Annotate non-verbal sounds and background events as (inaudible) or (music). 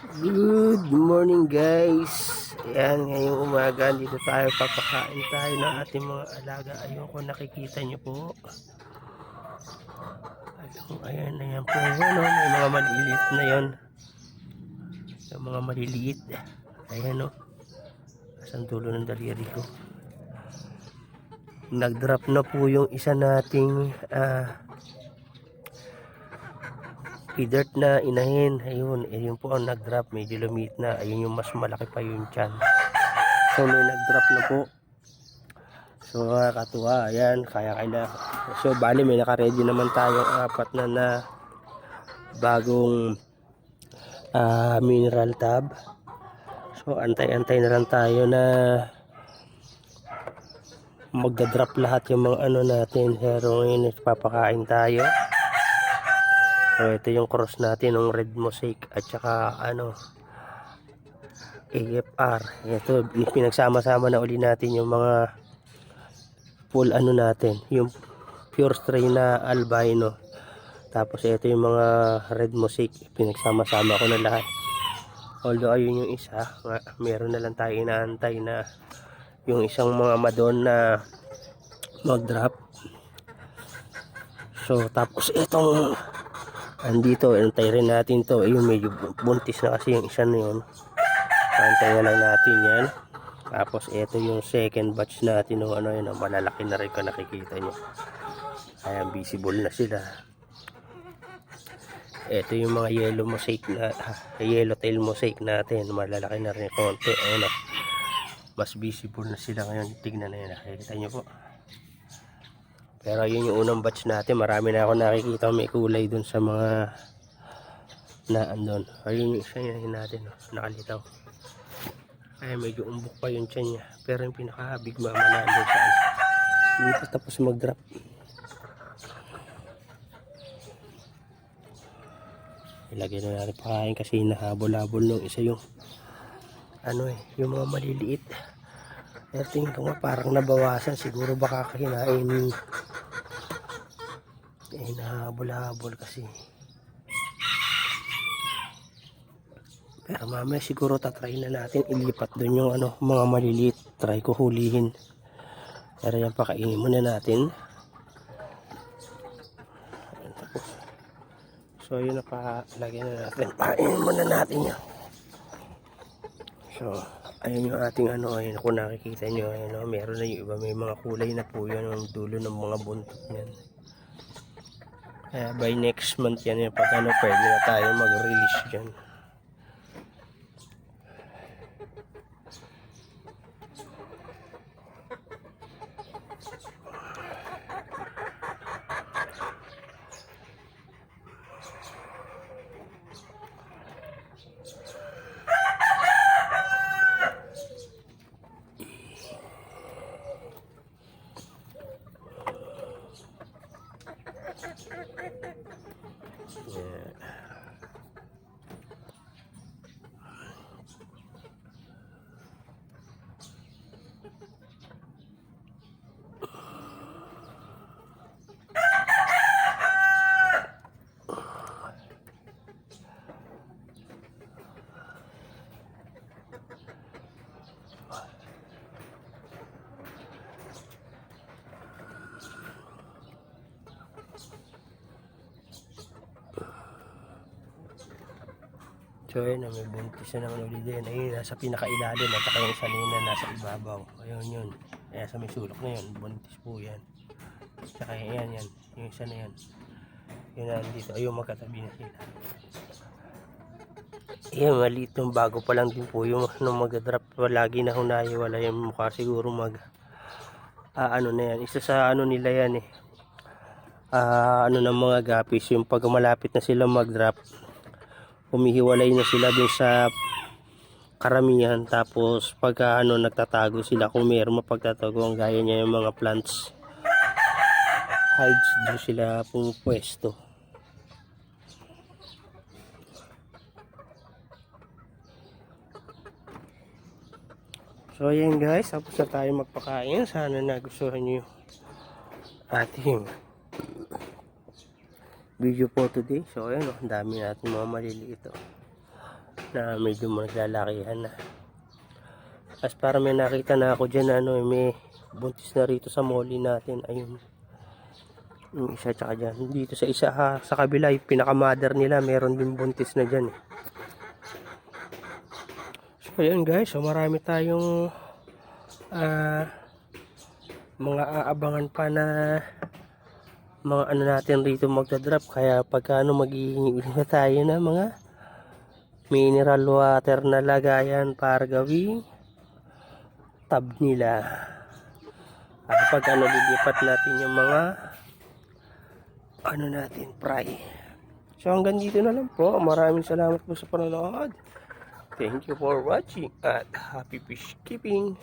Good morning guys. Ayan, ngayong umaga dito tayo papakain tayo ng ating mga alaga. Ayoko nakikita nyo po. Ayun, ayan, ayan po. Ano, May mga maliliit na yon Yung mga maliliit. Ayan o Asan dulo ng daliri ko. Nag-drop na po yung isa nating ah P-dirt na inahin. Ayun, ayun po ang nag-drop. Medyo lumit na. Ayun yung mas malaki pa yung chan. So may nag-drop na po. So nakakatuwa. Ayan, kaya kaya. So bali may naka-ready naman tayo apat na na bagong ah, mineral tab. So antay-antay na lang tayo na magda-drop lahat yung mga ano natin. Pero ngayon papakain tayo. So ito yung cross natin ng red mosaic at saka ano AFR. Ito pinagsama-sama na uli natin yung mga full ano natin, yung pure strain na albino. Tapos ito yung mga red mosaic, pinagsama-sama ko na lahat. Although ayun yung isa, meron na lang tayo inaantay na yung isang mga madon na mag-drop. So tapos itong andito antay rin natin to. Ayun medyo buntis na kasi yung isa na yun. Antay na lang natin yan. Tapos ito yung second batch natin ng ano yun malalaki na rin kung nakikita nyo. Ayan visible na sila. Ito yung mga yellow mosaic na ah, yellow tail mosaic natin. Malalaki na rin konti. Ayun oh. mas visible na sila ngayon. Tignan na yun nakikita nyo po pero yun yung unang batch natin. Marami na ako nakikita may kulay dun sa mga na andon. Ayun yung isa yun natin. No? Nakalitaw. Ay medyo umbok pa yung tiyan niya. Pero yung pinaka big mama na andun sa ano. Hindi pa tapos mag drop. Ilagay na natin pakain kasi nahabol-habol nung isa yung ano eh, yung mga maliliit. Pero tingin ko nga parang nabawasan. Siguro baka kinain eh nahabol-habol kasi. Pero mamaya siguro tatry na natin ilipat doon yung ano, mga maliliit. Try ko hulihin. Pero yan pakainin muna natin. So yun na pa, lagyan na natin. Pakainin muna natin yan. So, ayun yung ating ano, ayun kung nakikita nyo, ayun, oh, meron na yung iba, may mga kulay na po yan, ang dulo ng mga buntot niyan. Kaya by next month yan, pag ano, pwede na tayo mag-release dyan. 嗯。So ayun may buntis na naman ulit din. Ayun, nasa pinakailalim at saka yung sanina nasa ibabaw. Ayun yun. Kaya sa may sulok na yun, buntis po yan. Tsaka yan, yan. Yung isa na yan. Yun na dito. Ayun, magkatabi na sila. Ayun, maliit yung bago pa lang din po yung (laughs) nung mag-drop. Lagi na hunayi, wala yung mukha siguro mag... Ah, ano na yan. Isa sa ano nila yan eh. Ah, ano ng mga gapis. Yung pag malapit na sila mag-drop, humihiwalay na sila dun sa karamihan. Tapos pagka ano nagtatago sila kung mayroong mapagtatago ang gaya niya yung mga plants hides doon sila pumupwesto. So ayan guys. Tapos na tayo magpakain. Sana nagustuhan nyo ating video po today. So ayan oh, ang dami natin mga maliliit oh. na medyo maglalakihan na. As para may nakita na ako dyan ano, eh, may buntis na rito sa molly natin. Ayun. Yung isa tsaka dyan. Dito sa isa ha, sa kabila, yung pinaka-mother nila, meron din buntis na dyan. Eh. So ayun guys, so marami tayong ah mga aabangan pa na mga ano natin rito magdadrop. Kaya pagka ano maghihingi na tayo na mga mineral water na lagayan para gawing tab nila. At ano lilipat natin yung mga ano natin fry. So hanggang dito na lang po. Maraming salamat po sa panonood. Thank you for watching at happy fish keeping